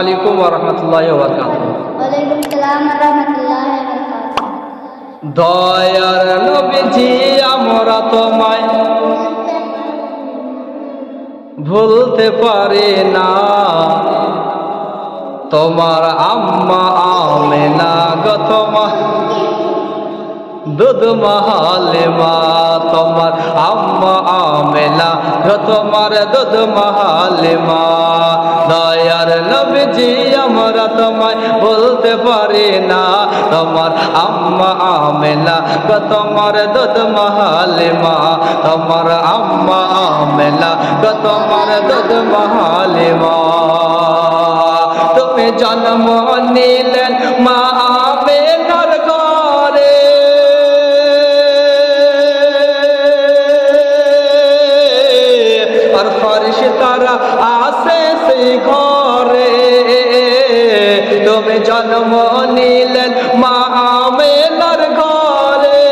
আলাইকুম রহমতুল্লাহ বরকাত ওয়ালাইকুম সালাম রহমতুল্লাহ বরকাতুহু। দয়ার নবীজি আমরা তোমায় ভুলতে পারে না। তোমার আম্মা আমেনা গত মা দুধ মহালিমা তোমার আম্মা আমেলা তোমার দুধ মহালিমা দয়ার নবীজি, আমরা তোমায় বলতে পারি না, তোমার আম্মা আমেলা তোমার দুধ মহালিমা তোমার আম্মা আমেলা তোমার দুধ মহালিমা তুমি জন্ম নিলেন মা ফারিস তারা আসে সেই ঘরে। তুমি জন্ম নিলেন মা ঘরে।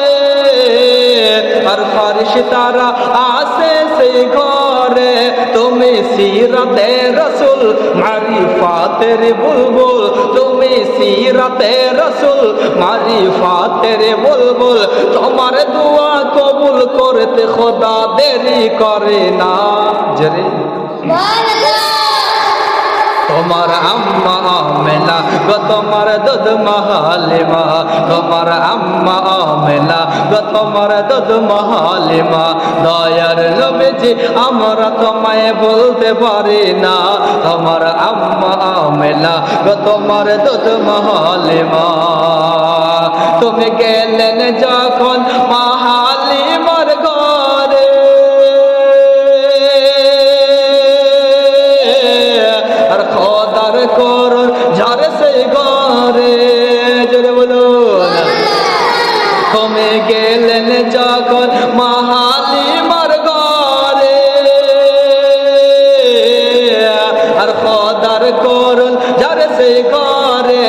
আর ফারিস তারা আসে সেই ঘরে। তুমি সিরাতে রসুল, মারিফাতের বুলবুল। তুমি সিরাতে রসুল, মারিফাতের বুলবুল। তোমার দোয়া করতে খোদা দেরি করে না। জরে। তোমার আম্মা আমেলা গো, তোমার দুধ মহালিমা। তোমার আম্মা আমেলা গো, তোমার দুধ মহালিমা। দয়ার নবীজি, আমরা তোমায় বলতে পারি না। তোমার আম্মা আমেলা গো, তোমার দুধ মহালিমা। তুমি গেলেন যখন কমে গেলেন যখন মাহালিমার ঘরে আর খোদার করুন ঝাড়ে সেই ঘরে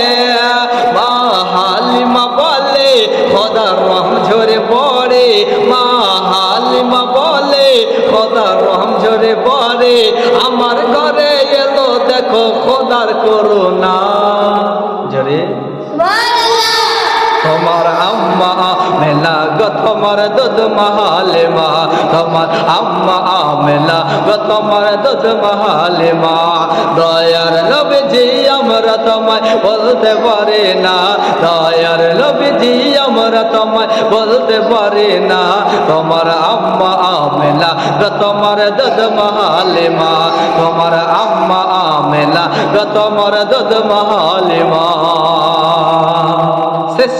মাহালিমা বলে, খোদার রহম ঝরে পড়ে। মাহালিমা বলে, খোদার রহম ঝরে পড়ে। আমার ঘরে এলো, দেখো খোদার করুণা। তোমার দুধ মহালেমা, তোমার আম্মা মেলা গো তোমার দুধ মহালেমা। দয়ার নবীজি আমরা তোমায় বলতে পারি না, দয়ার নবীজি আমরা তোমায় বলতে পারি না। তোমার আম্মা মেলা গো তোমার দুধ মহালেমা, তোমার আম্মা মেলা গো তোমার দুধ মহালেমা। শেষ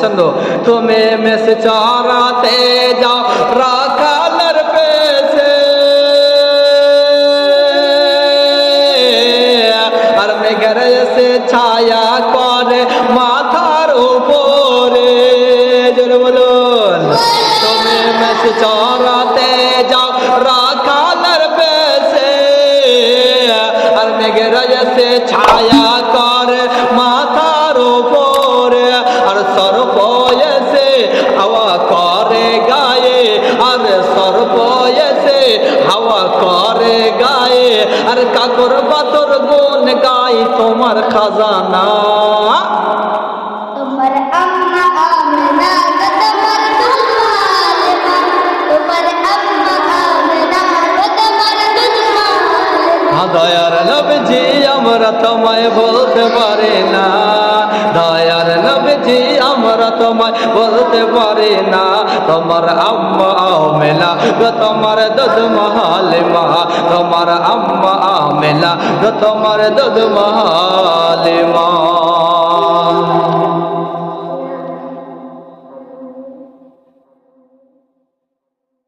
ছন্দ তুমি মেস চরাতে যাও রাখালার পেছে আর মেঘের এসে ছায়া করে মাথার উপরে জোরে বলুন তুমি মেস চরাতে আর কাকর বাতর গুন গাই তোমার খাজানা। দয়ার নবজি, আমরা তোমায় বলতে পারে না। দয়ার নবজি, আমরা তোমায় বলতে পারে না। তোমার আম্মা মেলা তোমার দুধ মহালিমা। তোমার আম্মা মেলা তোমার দুধ মহালিমা।